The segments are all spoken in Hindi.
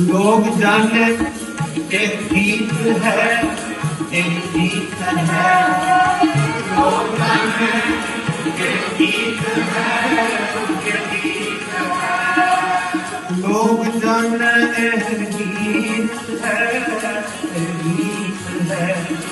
लोग जाने, एक गीत है, एक गीत है। लोग जाने, एक गीत है लोग जाने, एक गीत है, एक गीत है।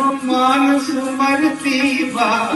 मानस मरती बार।